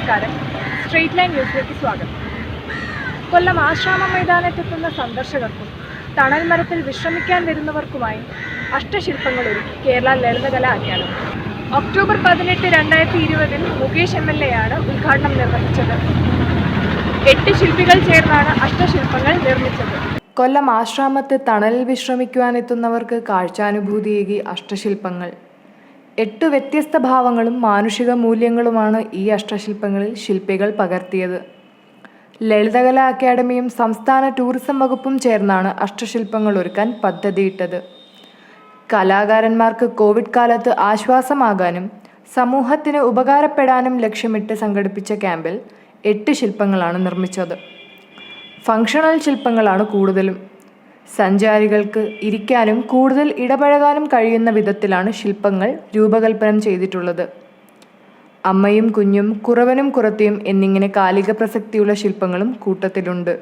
Straight line ന്യൂസിലേക്ക് സ്വാഗതം. കൊല്ലം ആശ്രാമ മൈതാനത്തെത്തുന്ന സന്ദർശകർക്കും തണൽ മരത്തിൽ വിശ്രമിക്കാൻ വരുന്നവർക്കുമായി അഷ്ടശില്പങ്ങൾ ഒരുക്കി കേരള ലളിതകലാ അക്കാദമി. ഒക്ടോബർ പതിനെട്ട് രണ്ടായിരത്തി ഇരുപതിൽ മുകേഷ് എം എൽ എ ആണ് ഉദ്ഘാടനം നിർവഹിച്ചത്. എട്ട് ശില്പികൾ ചേർന്നാണ് അഷ്ടശില്പങ്ങൾ നിർമ്മിച്ചത്. കൊല്ലം ആശ്രാമത്ത് തണലിൽ വിശ്രമിക്കുവാനെത്തുന്നവർക്ക് കാഴ്ചാനുഭൂതിയേകി അഷ്ടശില്പങ്ങൾ. എട്ട് വ്യത്യസ്ത ഭാവങ്ങളും മാനുഷിക മൂല്യങ്ങളുമാണ് ഈ അഷ്ടശില്പങ്ങളിൽ ശില്പികൾ പകർത്തിയത്. ലളിതകലാ അക്കാദമിയും സംസ്ഥാന ടൂറിസം വകുപ്പും ചേർന്നാണ് അഷ്ടശില്പങ്ങൾ ഒരുക്കാൻ പദ്ധതിയിട്ടത്. കലാകാരന്മാർക്ക് കോവിഡ് കാലത്ത് ആശ്വാസമാകാനും സമൂഹത്തിന് ഉപകാരപ്പെടാനും ലക്ഷ്യമിട്ട് സംഘടിപ്പിച്ച ക്യാമ്പിൽ എട്ട് ശില്പങ്ങളാണ് നിർമ്മിച്ചത്. ഫങ്ഷണൽ ശില്പങ്ങളാണ് കൂടുതലും. സഞ്ചാരികൾക്ക് ഇരിക്കാനും കൂടുതൽ ഇടപഴകാനും കഴിയുന്ന വിധത്തിലാണ് ശില്പങ്ങൾ രൂപകൽപ്പന ചെയ്തിട്ടുള്ളത്. അമ്മയും കുഞ്ഞും കുറവനും കുറത്തിയും എന്നിങ്ങനെ കാലിക പ്രസക്തിയുള്ള ശില്പങ്ങളും കൂട്ടത്തിലുണ്ട്.